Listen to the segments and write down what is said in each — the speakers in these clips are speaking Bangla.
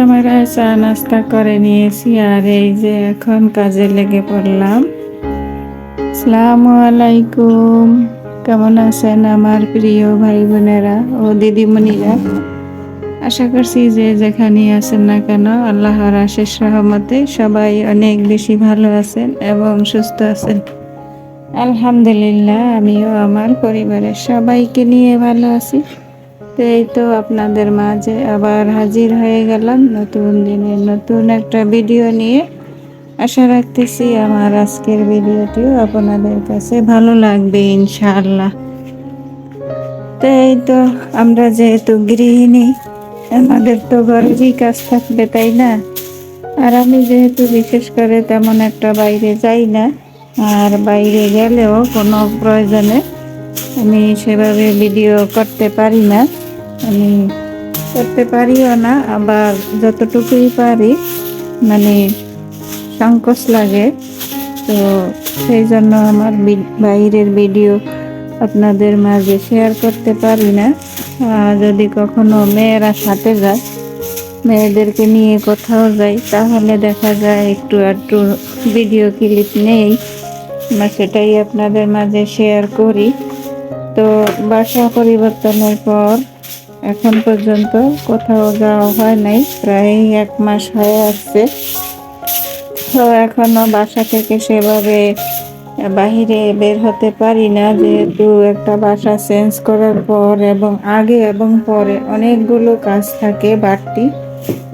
ক্যামেরায় চা নাস্তা করে নিয়েছি আর এই যে এখন কাজে লেগে পড়লাম। আসসালামু আলাইকুম। কেমন আছেন আমার প্রিয় ভাই বোনেরা ও দিদিমণিরা? আশা করছি যে যেখানে আছেন না কেন, আল্লাহর আশেষ রহমতে সবাই অনেক বেশি ভালো আছেন এবং সুস্থ আছেন। আলহামদুলিল্লাহ, আমিও আমার পরিবারের সবাইকে নিয়ে ভালো আছি। তো এই তো আপনাদের মাঝে আবার হাজির হয়ে গেলাম নতুন দিনের নতুন একটা ভিডিও নিয়ে। আশা রাখতেছি আমার আজকের ভিডিওটিও আপনাদের কাছে ভালো লাগবে ইনশাআল্লাহ। তো এই তো আমরা যেহেতু গৃহিণী, আমাদের তো ঘরেরই কাজ থাকবে, তাই না? আর আমি যেহেতু বিশেষ করে তেমন একটা বাইরে যাই না, আর বাইরে গেলেও কোনো প্রয়োজনে আমি সেভাবে ভিডিও করতে পারি না। আমি করতে পারিও না, আবার যতটুকুই পারি মানে সংকোচ লাগে। তো সেই জন্য আমার বাইরের ভিডিও আপনাদের মাঝে শেয়ার করতে পারি না। যদি কখনো মেয়েরা সাথে যায়, মেয়েদেরকে নিয়ে কোথাও যাই, তাহলে দেখা যায় একটু একটু ভিডিও ক্লিপ নেই। বা সেটাই আপনাদের মাঝে শেয়ার করি। তো বাসা পরিবর্তনের পর এখন পর্যন্ত কোথাও যাওয়া হয় নাই, প্রায় এক মাস হয়ে আসছে। তো এখনও বাসা থেকে সেভাবে বাহিরে বের হতে পারি না, যেহেতু একটা বাসা চেঞ্জ করার পর এবং আগে এবং পরে অনেকগুলো কাজ থাকে বাড়তি,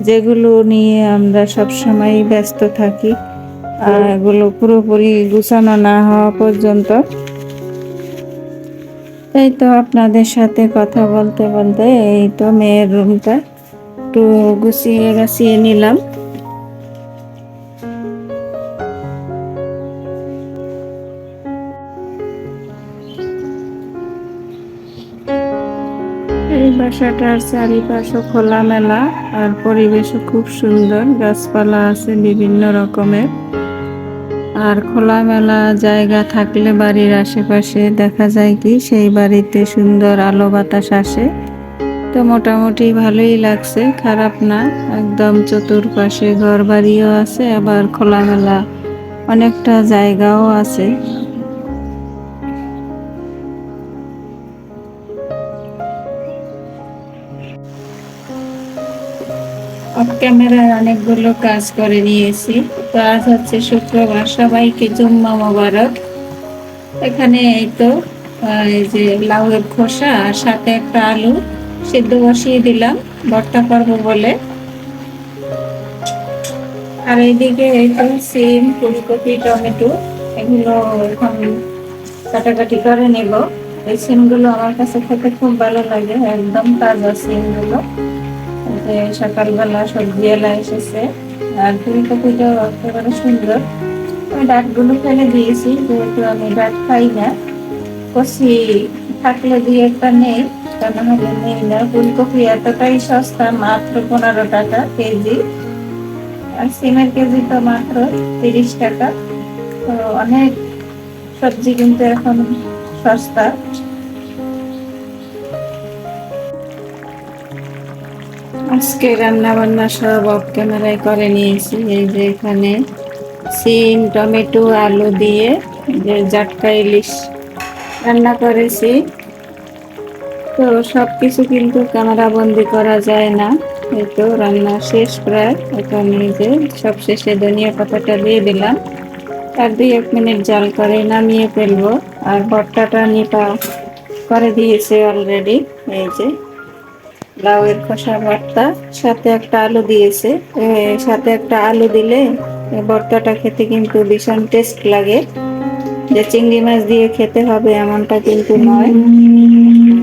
যেগুলো নিয়ে আমরা সবসময় ব্যস্ত থাকি। আর এগুলো পুরোপুরি গুছানো না হওয়া পর্যন্ত এই তো আপনাদের সাথে কথা বলতে বলতে এই তো মেয়ের রুমটা একটু গুছিয়ে গাছিয়ে নিলাম। এই বাসাটার চারিপাশে খোলামেলা আর পরিবেশও খুব সুন্দর। গাছপালা আছে বিভিন্ন রকমের। আর খোলামেলা জায়গা থাকলে বাড়ির আশেপাশে দেখা যায় কি, সেই বাড়িতে সুন্দর আলো বাতাস আসে। তো মোটামুটি ভালোই লাগছে, খারাপ না, একদম চতুর্পাশে ঘর বাড়িও আছে, আবার খোলামেলা অনেকটা জায়গাও আছে। অফ ক্যামেরায় অনেকগুলো কাজ করে নিয়েছি। তো আজ হচ্ছে শুক্রবার, সবাইকে জুম্মা মোবারক। এখানে এই তো এই যে লাউয়ের খোসা আর সাথে একটা আলু সিদ্ধ বসিয়ে দিলাম, ভর্তা করব বলে। আর এইদিকে এই তো সিম, ফুলকপি, টমেটো, এগুলো এখন কাটাকাটি করে নেব। এই সিমগুলো আমার কাছে খেতে খুব ভালো লাগে, একদম তাজা সিমগুলো। সকালবেলা সবজি এলা এসেছে। আর ফুলকপিটাও একেবারে সুন্দর। আমি ডাকগুলো ফেলে দিয়েছি, যেহেতু আমি ডাক খাই না। কষি থাকলে দুই একটা নেই নেই না। ফুলকপি এতটাই সস্তা, মাত্র পনেরো টাকা কেজি। আর সিমের কেজি তো মাত্র তিরিশ টাকা। তো অনেক সবজি কিন্তু এখন সস্তা। আজকে রান্না বান্না সব অফ ক্যামেরায় করে নিয়েছি, এই যে এখানে সিম, টমেটো, আলু দিয়ে যে জাটকা ইলিশ রান্না করেছি। তো সব কিছু কিন্তু ক্যামেরা বন্দি করা যায় না, এই তো রান্না শেষ প্রায়। এখানে যে সব শেষে ধনিয়া পাতাটা দিয়ে দিলাম। আর দুই এক মিনিট জাল করে নামিয়ে ফেলব। আর ভর্তাটা নিপা করে দিয়েছে অলরেডি এই যে। লাউয়ের খোসা ভর্তা, সাথে একটা আলু দিয়েছে। সাথে একটা আলু দিলে ভর্তাটা খেতে কিন্তু ভীষণ টেস্ট লাগে। যে চিংড়ি মাছ দিয়ে খেতে হবে এমনটা কিন্তু নয়।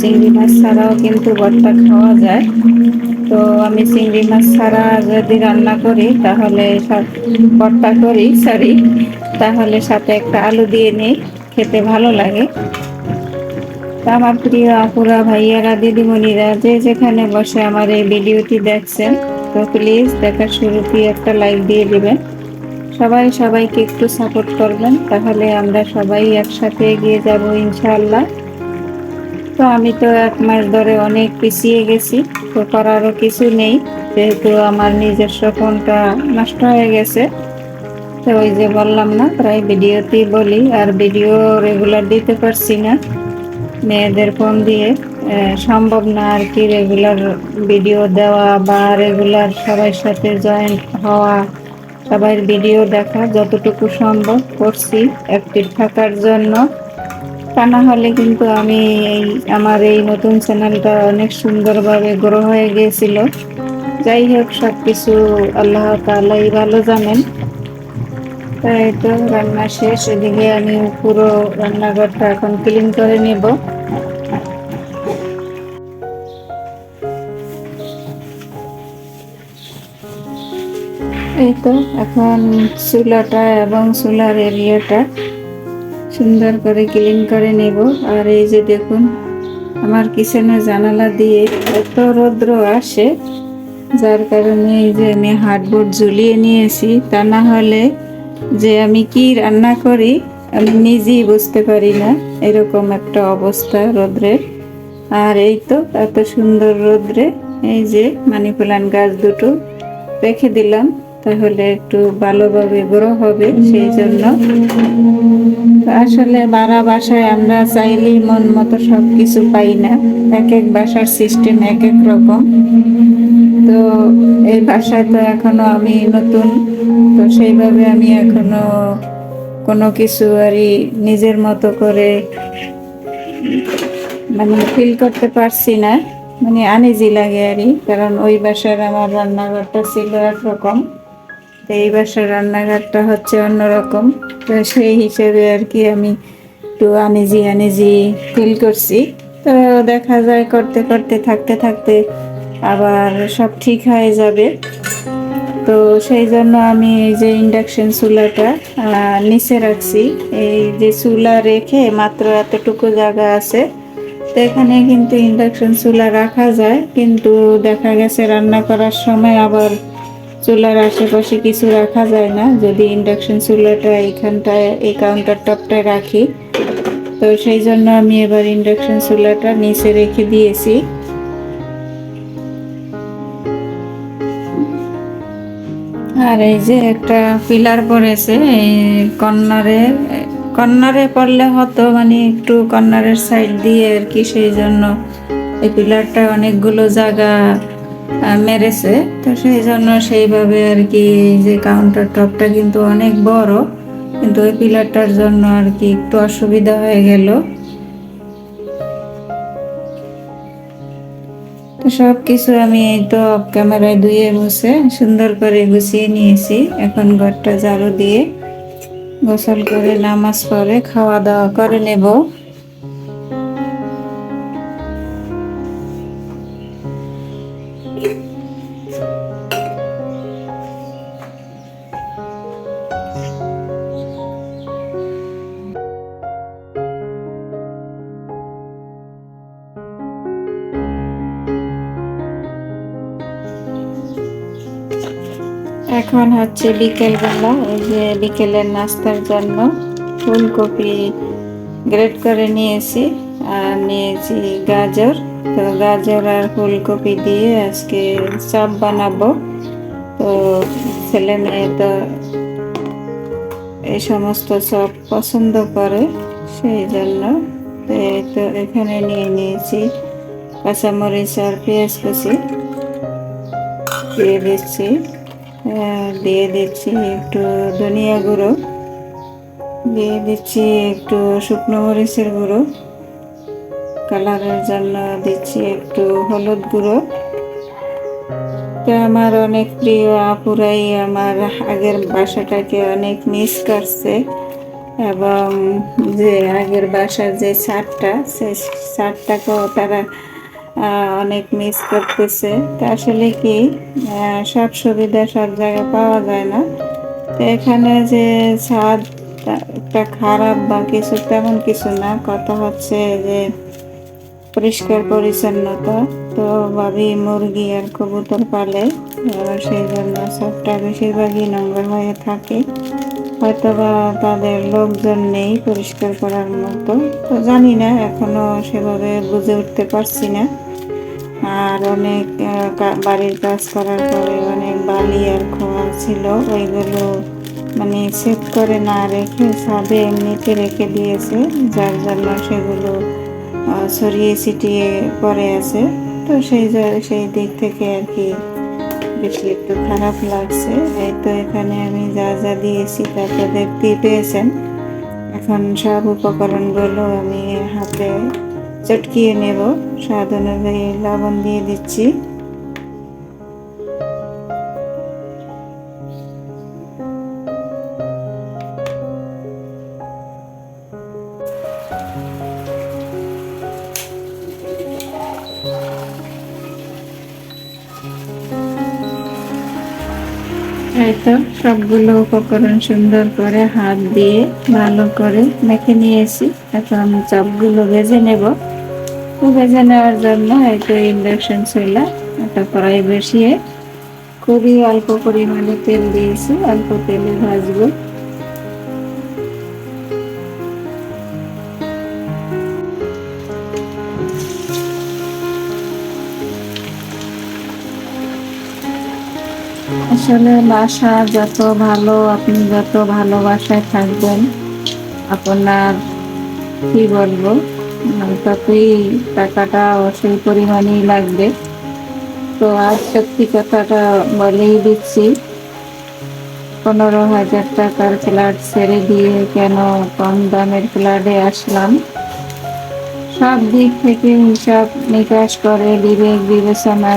চিংড়ি মাছ ছাড়াও কিন্তু ভর্তা খাওয়া যায়। তো আমি চিংড়ি মাছ ছাড়া যদি রান্না করি, তাহলে ভর্তা করি সরি তাহলে সাথে একটা আলু দিয়ে নিই, খেতে ভালো লাগে। আমার প্রিয় আপুরা, ভাইয়ারা, দিদিমণিরা, যে যেখানে বসে আমার এই ভিডিওটি দেখছেন, তো প্লিজ দেখার শুরুতে একটা লাইক দিয়ে দেবেন। সবাই সবাইকে একটু সাপোর্ট করবেন, তাহলে আমরা সবাই একসাথে এগিয়ে যাব ইনশাআল্লাহ। তো আমি তো এক মাস ধরে অনেক পিছিয়ে গেছি, তো করারও কিছু নেই, যেহেতু আমার নিজস্ব ফোনটা নষ্ট হয়ে গেছে। তো ওই যে বললাম না, প্রায় ভিডিওতেই বলি, আর ভিডিও রেগুলার দিতে পারছি না। মেয়েদের ফোন দিয়ে সম্ভব না আর কি রেগুলার ভিডিও দেওয়া বা রেগুলার সবার সাথে জয়েন্ট হওয়া, সবার ভিডিও দেখা, যতটুকু সম্ভব করছি অ্যাক্টিভ থাকার জন্য। তা না হলে কিন্তু আমি এই, আমার এই নতুন চ্যানেলটা অনেক সুন্দরভাবে গ্রো হয়ে গিয়েছিল। যাই হোক সব কিছু আল্লাহ তালাই ভালো জানেন। তাই তো রান্না শেষ, এদিকে আমি পুরো রান্নাঘরটা এখন ক্লিন করে নেব। এই তো এখন চুলাটা এবং চুলার এরিয়াটা সুন্দর করে ক্লিন করে নেব। আর এই যে দেখুন, আমার কিচেনের জানালা দিয়ে এত রৌদ্র আসে, যার কারণে এই যে আমি হার্ডবোর্ড ঝুলিয়ে নিয়েছি। তা না হলে যে আমি কি রান্না করি, আমি নিজেই বুঝতে পারি না, এরকম একটা অবস্থা রোদ্রের। আর এই তো, এত সুন্দর রৌদ্রে, এই যে মানি প্লান্ট গাছ দুটো রেখে দিলাম। তাহলে একটু ভালোভাবে গ্রো হবে সেই জন্য। আসলে বাড়া বাসায় আমরা চাইলেই মন মতো সব কিছু পাই না। এক এক বাসার সিস্টেম এক এক রকম। তো এই বাসায় তো এখনও আমি নতুন। তো সেইভাবে আমি এখনও কোনো কিছু আরই নিজের মতো করে মানে ফিল করতে পারছি না। মানে আনিজি লাগে আরই কারণ ওই বাসার আমার রান্নাঘরটা ছিল একরকম। তো এই বাসার রান্নাঘরটা হচ্ছে অন্যরকম। তো সেই হিসেবে আর কি আমি একটু আনিজি আনিজি ফিল করছি। তো দেখা যায় করতে করতে, থাকতে থাকতে আবার সব ঠিক হয়ে যাবে। তো সেই জন্য আমি এই যে ইন্ডাকশন চুলাটা নিচে রাখছি। এই যে চুলা রেখে মাত্র এতটুকু জায়গা আছে। তো এখানে কিন্তু ইন্ডাকশন চুলা রাখা যায়। কিন্তু দেখা গেছে রান্না করার সময় আবার চুলার আশেপাশে কিছু রাখা যায় না। যদি ইন্ডাকশন চুলাটা এইখানটায়, এই কাউন্টার টপটায় রাখি, তো সেই জন্য আমি এবার ইন্ডাকশন চুলাটা নিচে রেখে দিয়েছি। আর এই যে একটা পিলার পড়েছে, এই কর্নারে কর্নারে পড়লে হতো মানে একটু কর্নারের সাইড দিয়ে আর কি, সেই জন্য এই পিলারটা অনেকগুলো জায়গা মেরেছে। তো সেই জন্য সেইভাবে আর কি এই যে কাউন্টার টপটা কিন্তু অনেক বড়। কিন্তু ওই পিলারটার জন্য আর কি একটু অসুবিধা হয়ে গেল। তো সব কিছু আমি এই তো অফ ক্যামেরায় ধুয়ে বসে সুন্দর করে গুছিয়ে নিয়েছি। এখন ঘরটা ঝাড়ু দিয়ে গোসল করে নামাজ পড়ে খাওয়া দাওয়া করে নেব। এখন হচ্ছে বিকেল বেলা এই যে বিকেলের নাস্তার জন্য ফুলকপি গ্রেট করে নিয়েছি আর নিয়েছি গাজর। তো গাজর আর ফুলকপি দিয়ে আজকে চপ বানাবো। তো ছেলে মেয়ে তো এই সমস্ত চপ পছন্দ করে, সেই জন্য তো এই তো এখানে নিয়ে নিয়েছি কাঁচামরিচ আর পেঁয়াজ কুচি দিয়ে দিচ্ছি। দিয়ে দিচ্ছি একটু ধনিয়া গুঁড়ো। দিয়ে দিচ্ছি একটু শুকনো মরিচের গুঁড়ো। কালারের জন্য দিচ্ছি একটু হলুদ গুঁড়ো। তো আমার অনেক প্রিয় আপুরাই আমার আগের বাসাটাকে অনেক মিস করছে এবং যে আগের বাসার যে ছাদটা, সেই ছাদটাকেও তারা অনেক মিস করতেছে। তা আসলে কি সব সুবিধা সব জায়গায় পাওয়া যায় না। তো এখানে যে ছাদ একটা খারাপ বা কিছু তেমন কিছু না, কথা হচ্ছে যে পরিষ্কার পরিচ্ছন্নতা। তো ভাবি মুরগি আর কবুতর পালে সেই জন্য সবটা বেশিরভাগই নোংরা হয়ে থাকে। হয়তো বা তাদের লোকজন নেই পরিষ্কার করার মতো। তো জানি না, এখনও সেভাবে বুঝে উঠতে পারছি না। আর অনেক বাড়ির কাজ করার পরে অনেক বালি আর খোয়া ছিল। ওইগুলো মানে সেট করে না রেখে ছাদে এমনিতে রেখে দিয়েছে, যার জন্য সেগুলো ছড়িয়ে ছিটিয়ে পড়ে আছে। তো সেই সেই দিক থেকে আর কি বেশি একটু খারাপ লাগছে। এই তো এখানে আমি যা যা দিয়েছি তা তো দেখতেই পেয়েছেন। এখন সব উপকরণগুলো আমি হাতে চটকিয়ে নেব। স্বাদ অনুযায়ী লবণ দিয়ে দিচ্ছি। তো সবগুলো উপকরণ সুন্দর করে হাত দিয়ে ভালো করে মেখে নিয়েছি। এখন চপগুলো ভেজে নেব। ভেজে নেওয়ার জন্য একটু ইন্ডাকশন চুলা একটা কড়াই বসিয়ে খুবই অল্প পরিমাণে তেল দিয়েছি, অল্প তেলে ভাজবো। আসলে বাসা যত ভালো, আপনি যত ভালোবাসায় থাকবেন, আপনার কি বলব? ততই টাকাটা সেই পরিমাণেই লাগবে। তো আজ সত্যি কথাটা বলেই দিচ্ছি। পনেরো হাজার টাকার ফ্ল্যাট ছেড়ে দিয়ে কেন কম দামের ফ্ল্যাটে আসলাম? সব দিক থেকে হিসাব নিকাশ করে, বিবেক বিবেচনা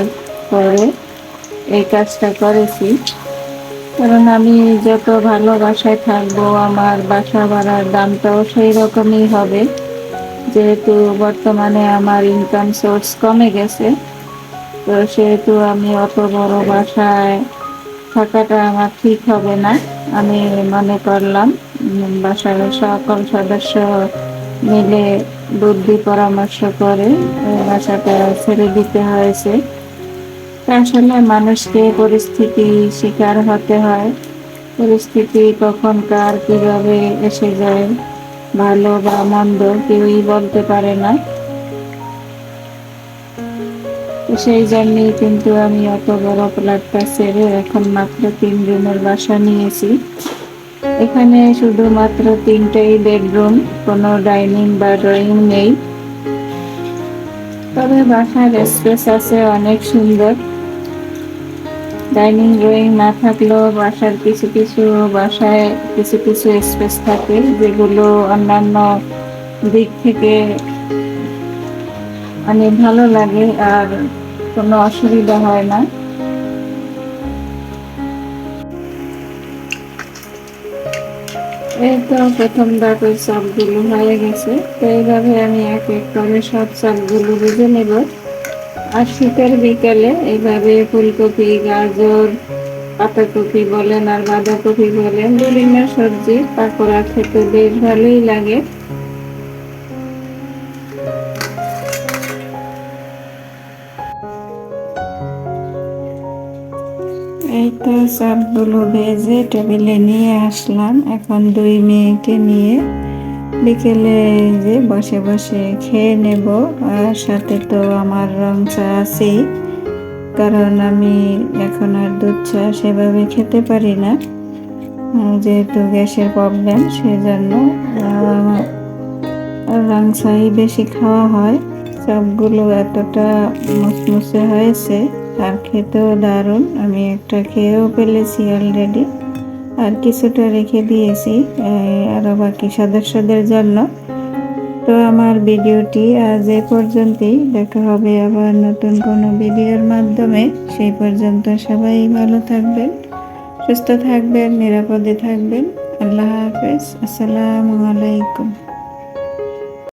করে এই কাজটা করেছি। কারণ আমি যত ভালোবাসায় থাকব, আমার বাসা ভাড়ার দামটাও সেই রকমই হবে। যেহেতু বর্তমানে আমার ইনকাম সোর্স কমে গেছে, তো সেহেতু আমি অত বড় বাসায় থাকাটা আমার ঠিক হবে না। আমি মনে করলাম বাসার সকল সদস্য মিলে বুদ্ধি পরামর্শ করে বাসাটা ছেড়ে দিতে হয়েছে। আসলে মানুষকে পরিস্থিতি শিকার হতে হয়। পরিস্থিতি কখন কার কীভাবে এসে যায় ভালো বা মন্দ কেউই বলতে পারে না। সেই জন্যই কিন্তু আমি অত বড় ফ্ল্যাটটা ছেড়ে এখন মাত্র তিন রুমের বাসা নিয়েছি। এখানে শুধুমাত্র তিনটেই বেডরুম কোনো ডাইনিং বা ড্রয়িং নেই। তবে বাসার স্পেস আছে অনেক সুন্দর। ডাইনিং ড্রয়িং না থাকলেও বাসার কিছু কিছু, বাসায় কিছু কিছু স্পেস থাকে, যেগুলো অন্যান্য দিক থেকে অনেক ভালো লাগে আর কোনো অসুবিধা হয় না। এই তো প্রথম ধাপের চাপগুলো হয়ে গেছে। তো এইভাবে আমি এক এক করে সব চাপগুলো বুঝে নেব। আর শীতের বিকালে এইভাবে ফুলকপি, গাজর, পাতাকপি বলেন আর বাঁধাকপি বলেন, বিভিন্ন সবজি, পাকোড়া খেতে বেশ ভালোই লাগে। এই তো সবগুলো ভেজে টেবিলে নিয়ে আসলাম। এখন দুই মেয়েকে নিয়ে বিকেলে যে বসে বসে খেয়ে নেব, আর সাথে তো আমার রং চা আছেই। কারণ আমি এখন আর দুধ চা সেভাবে খেতে পারি না যেহেতু গ্যাসের প্রবলেম সেজন্য রং চাই বেশি খাওয়া হয়। সবগুলো এতটা মুসমুসে হয়েছে, আর খেতেও দারুণ। আমি একটা খেয়েও ফেলেছি অলরেডি আর কিছুটা রেখে দিয়েছি আরও বাকি সদস্যদের জন্য। তো আমার ভিডিওটি আজ এ পর্যন্তই। দেখা হবে আবার নতুন কোনো ভিডিওর মাধ্যমে। সেই পর্যন্ত সবাই ভালো থাকবেন, সুস্থ থাকবেন, নিরাপদে থাকবেন। আল্লাহ হাফেজ। আসসালামু আলাইকুম।